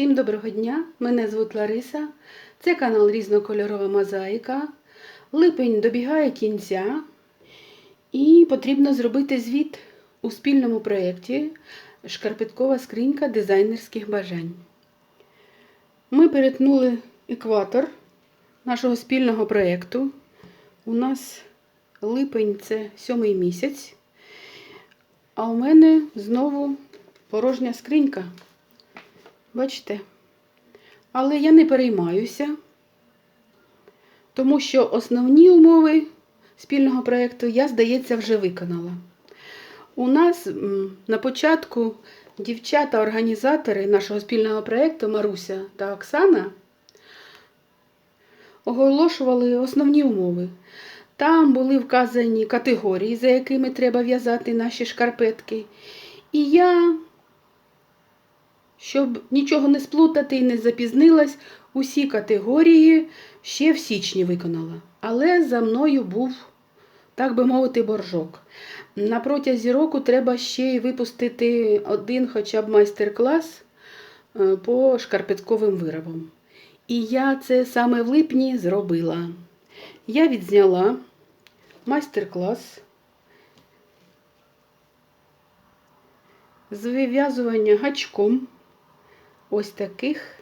Всім доброго дня! Мене звуть Лариса. Це канал Різнокольорова Мозаїка. Липень добігає кінця і потрібно зробити звіт у спільному проєкті Шкарпеткова скринька дизайнерських бажань. Ми перетнули екватор нашого спільного проєкту. У нас липень це сьомий місяць, а у мене знову порожня скринька. Бачите? Але я не переймаюся, тому що основні умови спільного проєкту я, здається, вже виконала. У нас на початку дівчата-організатори нашого спільного проєкту Маруся та Оксана оголошували основні умови. Там були вказані категорії, за якими треба в'язати наші шкарпетки. І я щоб нічого не сплутати і не запізнилась, усі категорії ще в січні виконала. Але за мною був, так би мовити, боржок. На протязі року треба ще й випустити один хоча б майстер-клас е, по шкарпетковим виробам. І я це саме в липні зробила. Я відзняла майстер-клас з вив'язування гачком ось таких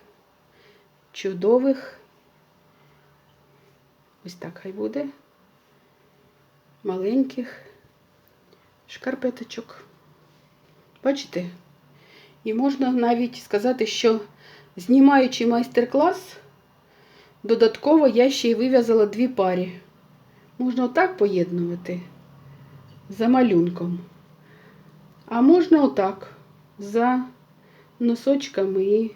чудових, ось так хай буде, маленьких шкарпеточок. Бачите? І можна навіть сказати, що знімаючи майстер-клас, додатково я ще й вив'язала дві парі. Можна отак поєднувати за малюнком. А можна отак за носочками і,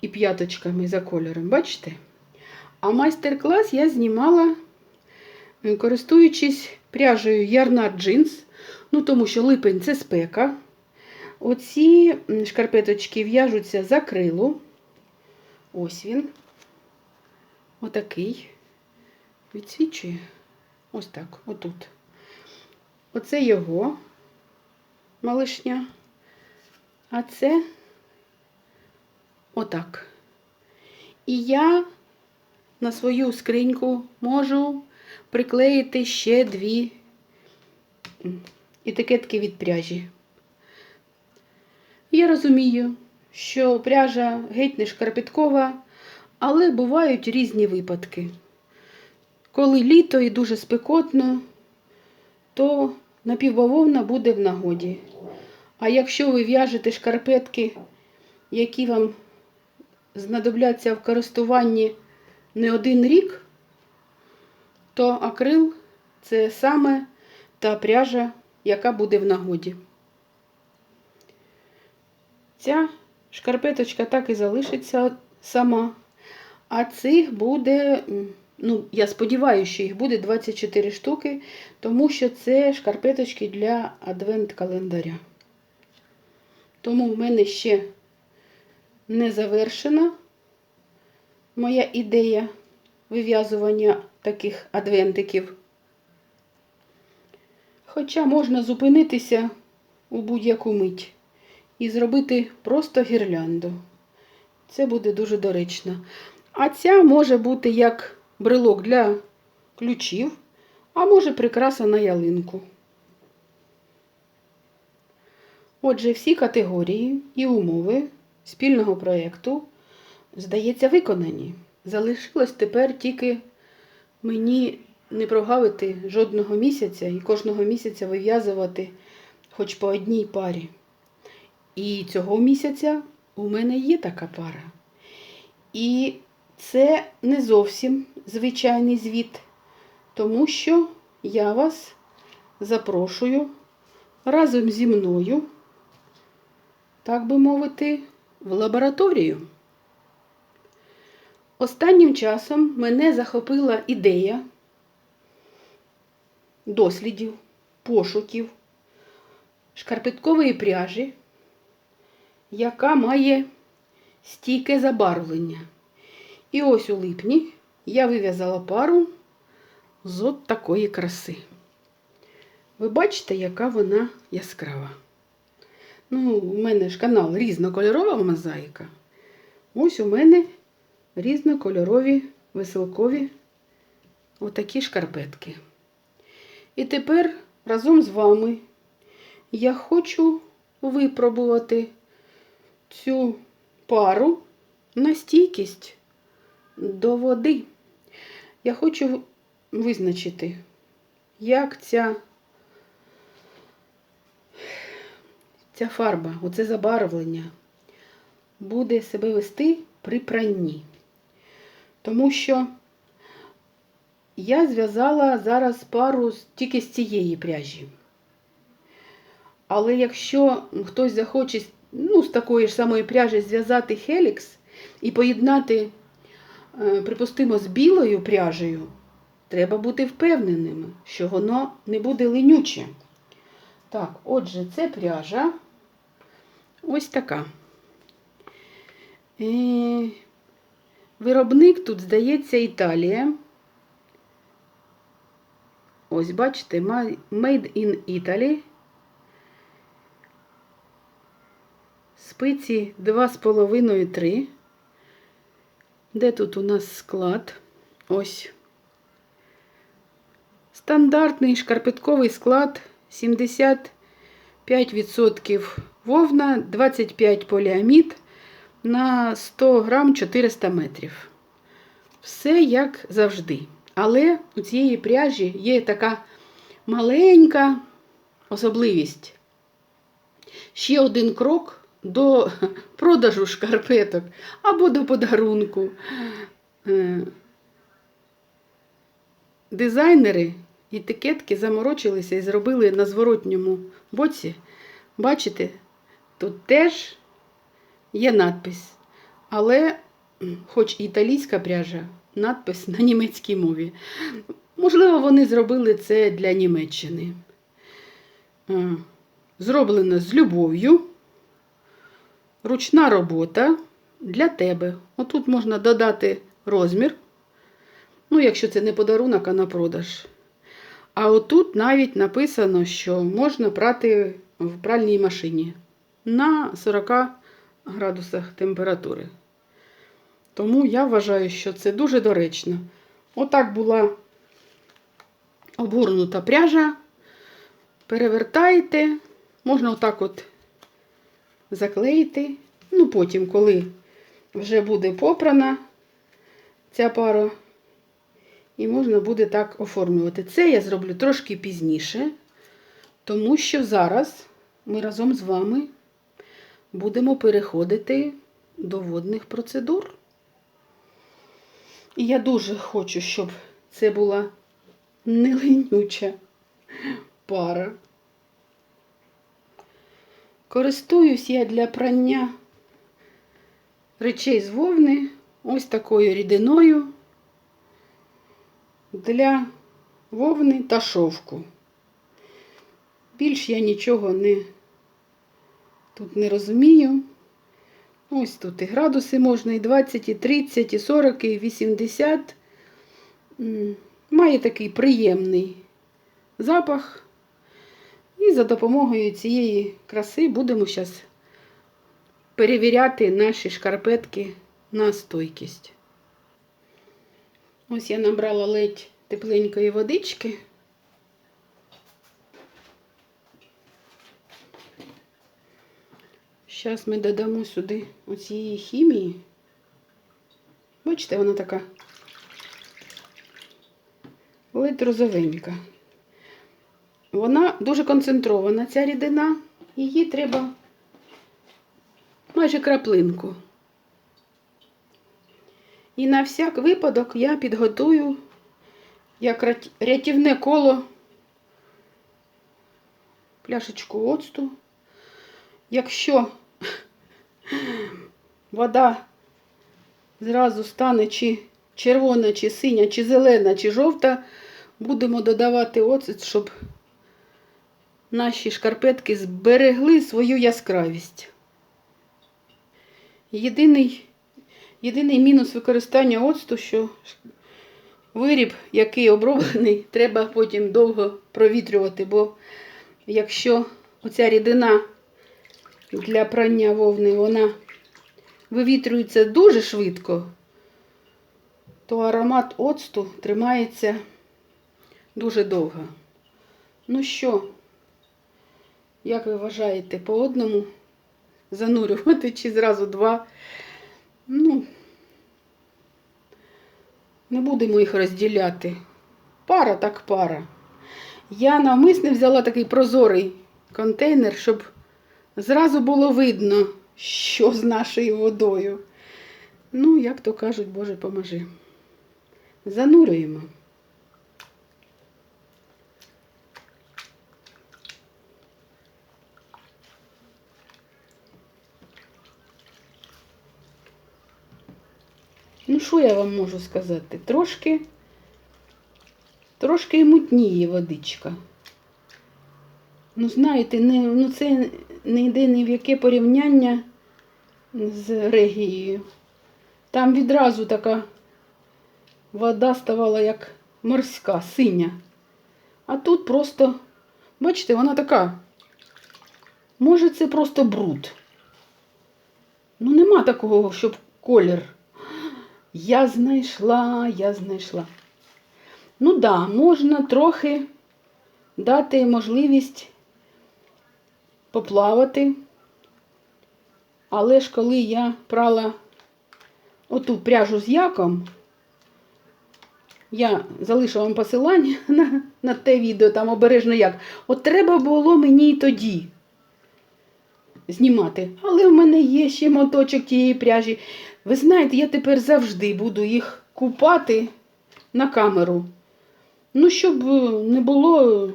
і п'яточками за кольором. Бачите? А майстер-клас я знімала, користуючись пряжею Ярнар джинс, ну тому що липень це спека. Оці шкарпеточки в'яжуться за крилу. Ось він. Отакий. Відсвічує. Ось так, отут. Оце його малишня. А це отак. І я на свою скриньку можу приклеїти ще дві етикетки від пряжі. Я розумію, що пряжа геть не шкарпеткова, але бувають різні випадки. Коли літо і дуже спекотно, то напівбавовна буде в нагоді. А якщо ви в'яжете шкарпетки, які вам знадобляться в користуванні не один рік, то акрил це саме та пряжа, яка буде в нагоді. Ця шкарпеточка так і залишиться сама. А цих буде, ну, я сподіваюся, що їх буде 24 штуки, тому що це шкарпеточки для адвент-календаря. Тому в мене ще не завершена моя ідея вив'язування таких адвентиків. Хоча можна зупинитися у будь-яку мить і зробити просто гірлянду. Це буде дуже доречно. А ця може бути як брелок для ключів, а може прикраса на ялинку. Отже, всі категорії і умови спільного проєкту, здається, виконані. Залишилось тепер тільки мені не прогавити жодного місяця і кожного місяця вив'язувати хоч по одній парі. І цього місяця у мене є така пара. І це не зовсім звичайний звіт, тому що я вас запрошую разом зі мною так би мовити, в лабораторію. Останнім часом мене захопила ідея дослідів, пошуків, шкарпеткової пряжі, яка має стійке забарвлення. І ось у липні я вив'язала пару з от такої краси. Ви бачите, яка вона яскрава. Ну, у мене ж канал різнокольорова мозаїка. Ось у мене різнокольорові веселкові отакі шкарпетки. І тепер разом з вами я хочу випробувати цю пару на стійкість до води. Я хочу визначити, як ця, ця фарба, оце забарвлення буде себе вести при пранні. Тому що я зв'язала зараз пару тільки з цієї пряжі. Але якщо хтось захоче ну, з такої ж самої пряжі зв'язати хелікс і поєднати, е, припустимо, з білою пряжею, треба бути впевненими, що воно не буде линюче. Так, отже, це пряжа ось така. Е, Виробник тут, здається, Італія. Ось, бачите, Made in Italy. Спиці 2,5-3. Де тут у нас склад? Ось. Стандартний шкарпетковий склад 75% вовна, 25 поліамід на 100 грам 400 метрів. Все як завжди. Але у цієї пряжі є така маленька особливість. Ще один крок до продажу шкарпеток або до подарунку. Е, Дизайнери етикетки заморочилися і зробили на зворотньому боці. Бачите, тут теж є надпис. Але, хоч італійська пряжа, надпис на німецькій мові. Можливо, вони зробили це для Німеччини. Зроблено з любов'ю. Ручна робота для тебе. Отут можна додати розмір. Ну, якщо це не подарунок, а на продаж. А отут навіть написано, що можна прати в пральній машині на 40 градусах температури. Тому я вважаю, що це дуже доречно. Отак була обгорнута пряжа. Перевертаєте, можна отак от заклеїти. Ну, потім, коли вже буде попрана ця пара, і можна буде так оформлювати. Це я зроблю трошки пізніше, тому що зараз ми разом з вами будемо переходити до водних процедур. І я дуже хочу, щоб це була не ленюча пара. Користуюсь я для прання речей з вовни ось такою рідиною для вовни та шовку. Більш я нічого не тут не розумію. Ось тут і градуси можна, і 20, і 30, і 40, і 80. Має такий приємний запах. І за допомогою цієї краси будемо зараз перевіряти наші шкарпетки на стойкість. Ось я набрала ледь тепленької водички. Зараз ми додамо сюди оцієї хімії. Бачите, вона така ледь розовенька. Вона дуже концентрована, ця рідина. Її треба майже краплинку. І на всяк випадок я підготую як рятівне коло пляшечку оцту. Якщо вода зразу стане чи червона, чи синя, чи зелена, чи жовта, будемо додавати оцет, щоб наші шкарпетки зберегли свою яскравість. Єдиний, єдиний мінус використання оцту, що виріб, який оброблений, треба потім довго провітрювати, бо якщо оця рідина для прання вовни, вона вивітрюється дуже швидко, то аромат оцту тримається дуже довго. Ну що, як ви вважаєте, по одному занурювати чи зразу два? Ну, не будемо їх розділяти. Пара так пара. Я навмисне взяла такий прозорий контейнер, щоб зразу було видно, що з нашою водою. Ну, як то кажуть, Боже, поможи. Занурюємо. Ну, що я вам можу сказати? Трошки, трошки і мутніє водичка. Ну, знаєте, не, ну це не йде ні в яке порівняння з регією. Там відразу така вода ставала як морська, синя. А тут просто, бачите, вона така. Може, це просто бруд. Ну, нема такого, щоб колір. Я знайшла, я знайшла. Ну так, да, можна трохи дати можливість поплавати. Але ж коли я прала оту пряжу з яком, я залишу вам посилання на, на те відео, там обережно як. От треба було мені тоді знімати. Але в мене є ще моточок тієї пряжі. Ви знаєте, я тепер завжди буду їх купати на камеру. Ну, щоб не було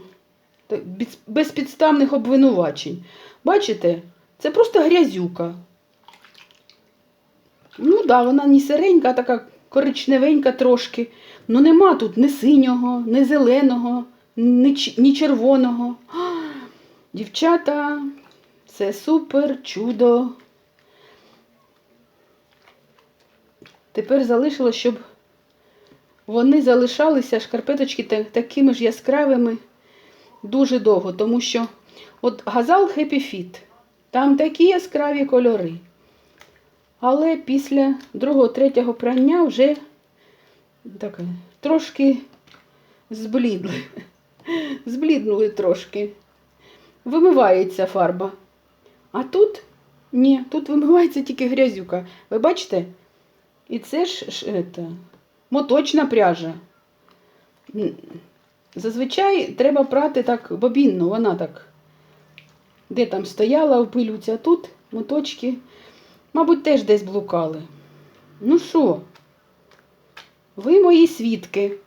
безпідставних обвинувачень. Бачите, це просто грязюка. Ну так, да, вона не сиренька, а така коричневенька трошки. Ну нема тут ні синього, ні зеленого, ні, червоного. Дівчата, це супер чудо. Тепер залишилось, щоб вони залишалися, шкарпеточки такими ж яскравими дуже довго, тому що от газал Happy Fit, там такі яскраві кольори. Але після другого-третього прання вже так, трошки зблідли. Збліднули трошки. Вимивається фарба. А тут ні, тут вимивається тільки грязюка. Ви бачите? І це ж это, моточна пряжа. Зазвичай треба прати так бобінно, вона так, де там стояла, а тут моточки, мабуть, теж десь блукали. Ну що, ви мої свідки.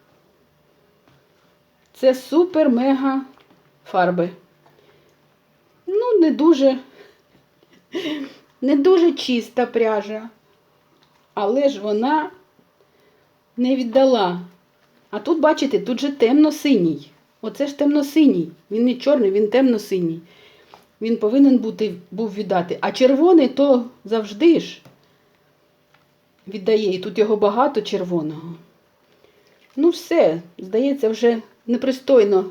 Це супер-мега фарби. Ну, не дуже, не дуже чиста пряжа. Але ж вона не віддала. А тут, бачите, тут же темно-синій. Оце ж темно-синій. Він не чорний, він темно-синій. Він повинен бути, був віддати. А червоний то завжди ж віддає. І тут його багато червоного. Ну, все, здається, вже непристойно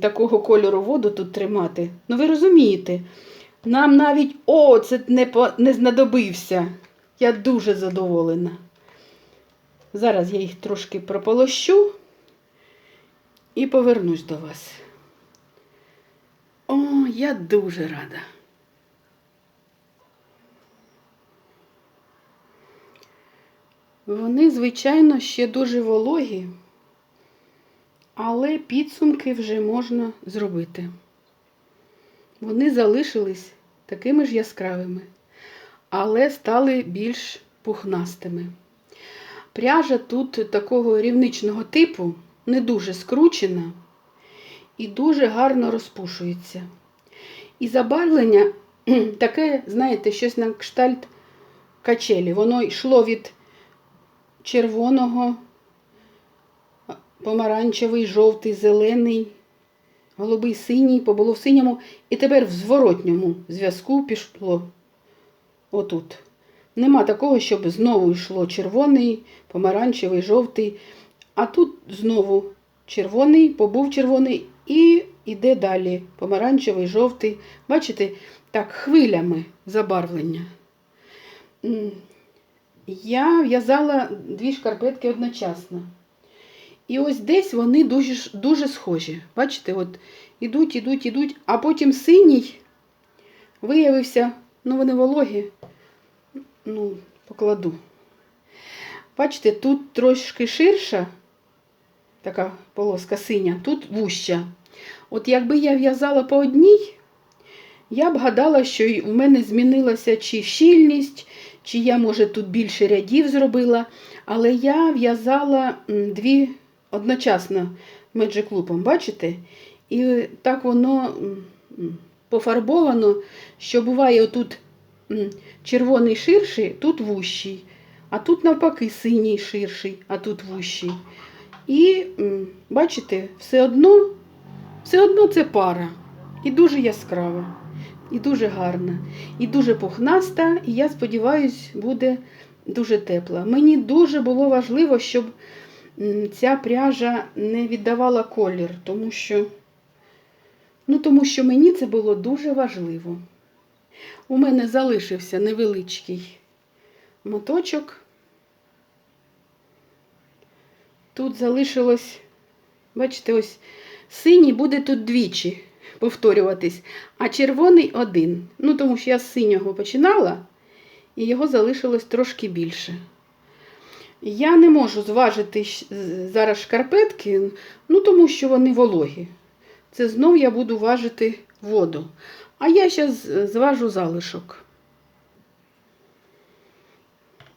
такого кольору воду тут тримати. Ну, ви розумієте, нам навіть оцет не, по... не знадобився. Я дуже задоволена. Зараз я їх трошки прополощу і повернусь до вас. О, я дуже рада. Вони, звичайно, ще дуже вологі, але підсумки вже можна зробити. Вони залишились такими ж яскравими, але стали більш пухнастими. Пряжа тут такого рівничного типу, не дуже скручена і дуже гарно розпушується. І забарвлення таке, знаєте, щось на кштальт качелі. Воно йшло від червоного, помаранчевий, жовтий, зелений, голубий синій, побуло в синьому, і тепер в зворотньому зв'язку пішло отут. Нема такого, щоб знову йшло червоний, помаранчевий, жовтий. А тут знову червоний, побув червоний і йде далі. Помаранчевий, жовтий. Бачите, так, хвилями забарвлення. Я в'язала дві шкарпетки одночасно. І ось десь вони дуже, дуже схожі. Бачите, от ідуть, ідуть, ідуть, а потім синій виявився, ну вони вологі, ну, покладу. Бачите, тут трошки ширша, така полоска синя, тут вуща. От якби я в'язала по одній, я б гадала, що в мене змінилася чи щільність, чи я, може, тут більше рядів зробила. Але я в'язала дві одночасно Loop, бачите? І так воно пофарбовано, що буває отут м, червоний ширший, тут вущий, а тут навпаки синій ширший, а тут вущий. І бачите, все одно, все одно це пара. І дуже яскрава, і дуже гарна, і дуже пухнаста, і я сподіваюся, буде дуже тепла. Мені дуже було важливо, щоб ця пряжа не віддавала колір, тому що, ну, тому що мені це було дуже важливо. У мене залишився невеличкий моточок. Тут залишилось, бачите, ось синій буде тут двічі повторюватись, а червоний один. Ну, тому що я з синього починала, і його залишилось трошки більше. Я не можу зважити зараз шкарпетки, ну тому що вони вологі. Це знов я буду важити воду. А я зараз зважу залишок.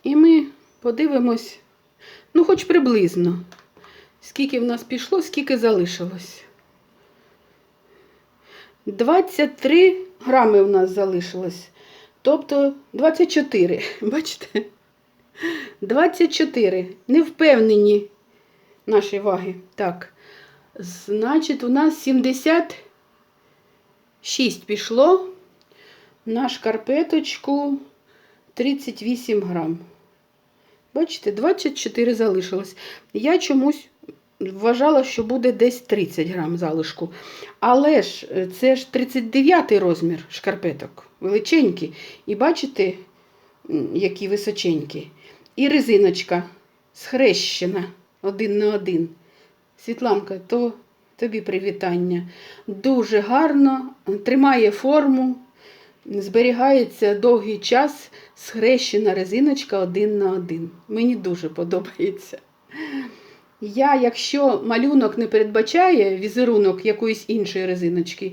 І ми подивимось, ну, хоч приблизно, скільки в нас пішло, скільки залишилось. 23 грами в нас залишилось. Тобто 24. Бачите? 24. Не впевнені наші ваги. Так. Значить, у нас 76 пішло на шкарпеточку 38 грам. Бачите, 24 залишилось. Я чомусь вважала, що буде десь 30 грам залишку. Але ж е, це ж 39 розмір шкарпеток, величенькі. І бачите, які височенькі. І резиночка схрещена один на один. Світланка, то тобі привітання. Дуже гарно, тримає форму, зберігається довгий час схрещена резиночка один на один. Мені дуже подобається. Я, якщо малюнок не передбачає візерунок якоїсь іншої резиночки,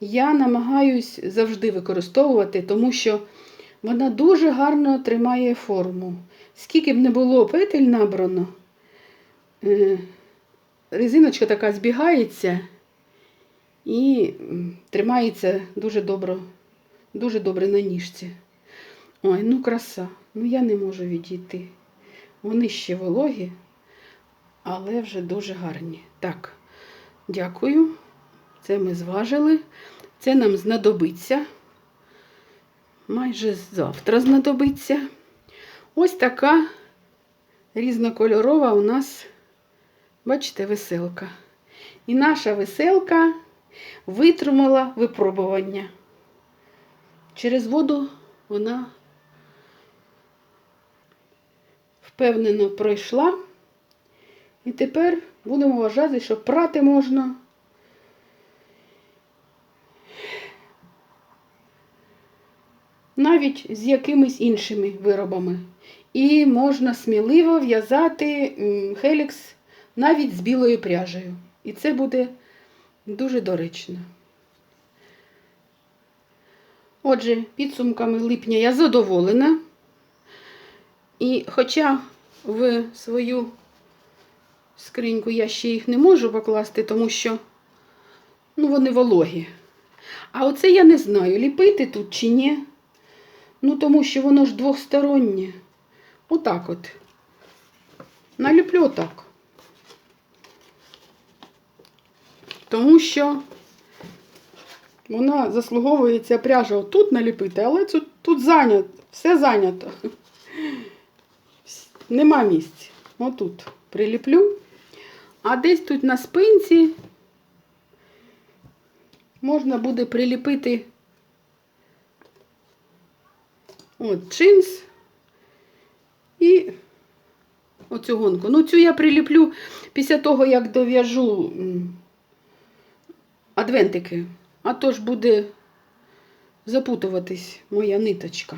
я намагаюсь завжди використовувати, тому що вона дуже гарно тримає форму. Скільки б не було петель набрано, е, резиночка така збігається і тримається дуже добре, дуже добре на ніжці. Ой, ну краса. Ну я не можу відійти. Вони ще вологі, але вже дуже гарні. Так, дякую. Це ми зважили. Це нам знадобиться. Майже завтра знадобиться. Ось така різнокольорова у нас, бачите, веселка. І наша веселка витримала випробування. Через воду вона впевнено пройшла. І тепер будемо вважати, що прати можна. Навіть з якимись іншими виробами. І можна сміливо в'язати хелікс навіть з білою пряжею. І це буде дуже доречно. Отже, підсумками липня я задоволена. І хоча в свою скриньку я ще їх не можу покласти, тому що ну, вони вологі. А оце я не знаю, ліпити тут чи ні. Ну, тому що воно ж двохстороннє. Отак от. Наліплю отак. Тому що вона заслуговує ця пряжа отут наліпити, але тут, тут зайнято, все зайнято. Нема місць. Отут приліплю. А десь тут на спинці можна буде приліпити От, джинс і оцю гонку. Ну, цю я приліплю після того, як дов'яжу адвентики. А то ж буде запутуватись моя ниточка.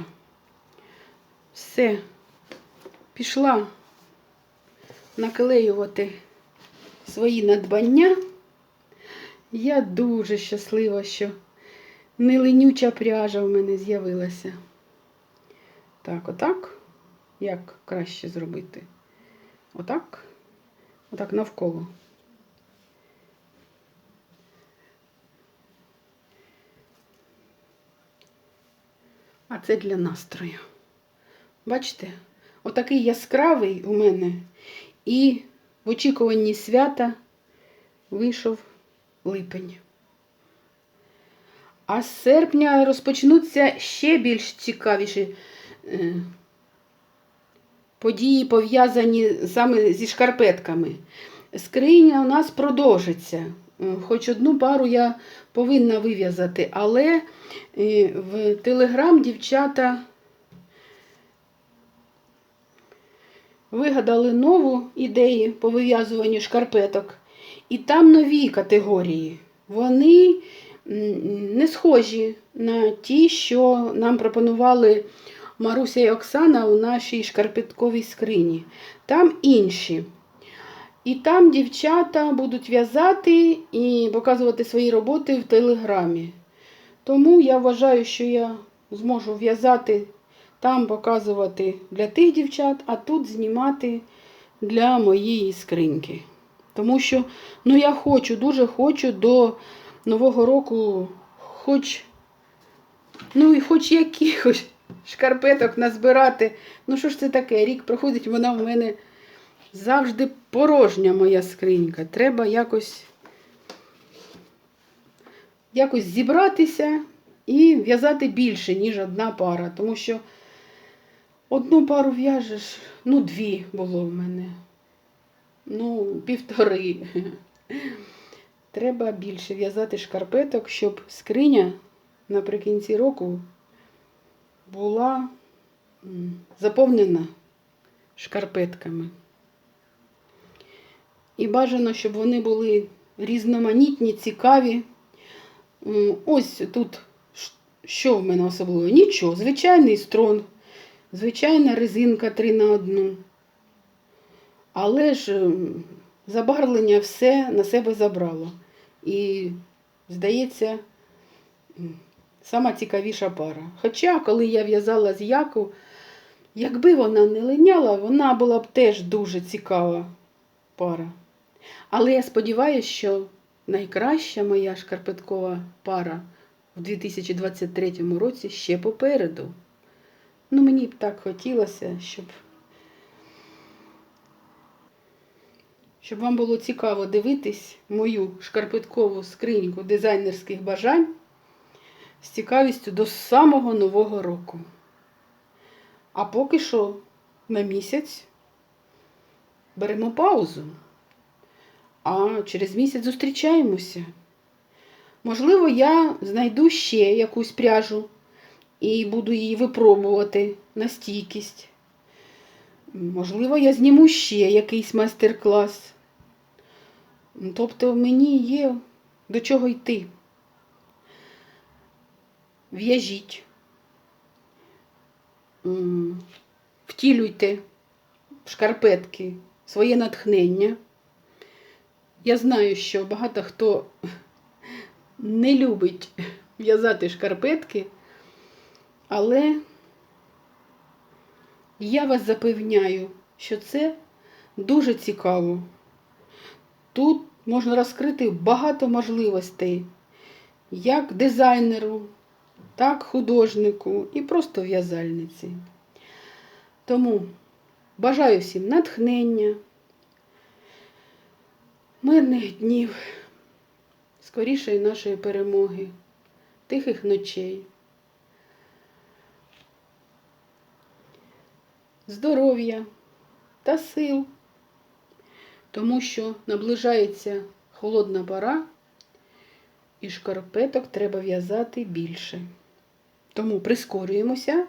Все, пішла наклеювати свої надбання. Я дуже щаслива, що неленюча пряжа в мене з'явилася. Так, отак. Як краще зробити? Отак. Отак навколо. А це для настрою. Бачите? Отакий яскравий у мене. І в очікуванні свята вийшов липень. А з серпня розпочнуться ще більш цікавіші події, пов'язані саме зі шкарпетками. Скриня у нас продовжиться. Е, Хоч одну пару я повинна вив'язати, але е, в Телеграм дівчата вигадали нову ідею по вив'язуванню шкарпеток. І там нові категорії. Вони не схожі на ті, що нам пропонували Маруся і Оксана у нашій шкарпетковій скрині. Там інші. І там дівчата будуть в'язати і показувати свої роботи в телеграмі. Тому я вважаю, що я зможу в'язати там, показувати для тих дівчат, а тут знімати для моєї скриньки. Тому що ну, я хочу, дуже хочу до Нового року хоч, ну і хоч якихось шкарпеток назбирати. Ну що ж це таке? Рік проходить, вона в мене завжди порожня моя скринька. Треба якось, якось зібратися і в'язати більше, ніж одна пара. Тому що одну пару в'яжеш, ну, дві було в мене. Ну, півтори. Треба більше в'язати шкарпеток, щоб скриня наприкінці року була заповнена шкарпетками. І бажано, щоб вони були різноманітні, цікаві. Ось тут що в мене особливо? Нічого. Звичайний строн, звичайна резинка 3 на 1. Але ж забарвлення все на себе забрало. І, здається, сама цікавіша пара. Хоча, коли я в'язала з яку, якби вона не линяла, вона була б теж дуже цікава пара. Але я сподіваюся, що найкраща моя шкарпеткова пара в 2023 році ще попереду. Ну, мені б так хотілося, щоб щоб вам було цікаво дивитись мою шкарпеткову скриньку дизайнерських бажань з цікавістю до самого Нового року. А поки що на місяць беремо паузу, а через місяць зустрічаємося. Можливо, я знайду ще якусь пряжу і буду її випробувати на стійкість. Можливо, я зніму ще якийсь майстер-клас. Тобто мені є до чого йти. В'яжіть, втілюйте в шкарпетки своє натхнення. Я знаю, що багато хто не любить в'язати шкарпетки, але я вас запевняю, що це дуже цікаво. Тут можна розкрити багато можливостей, як дизайнеру, так художнику і просто в'язальниці. Тому бажаю всім натхнення, мирних днів, скорішої нашої перемоги, тихих ночей. здоров'я та сил, тому що наближається холодна пора, і шкарпеток треба в'язати більше. Тому прискорюємося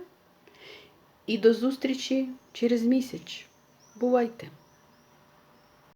І до зустрічі через місяць. Бувайте!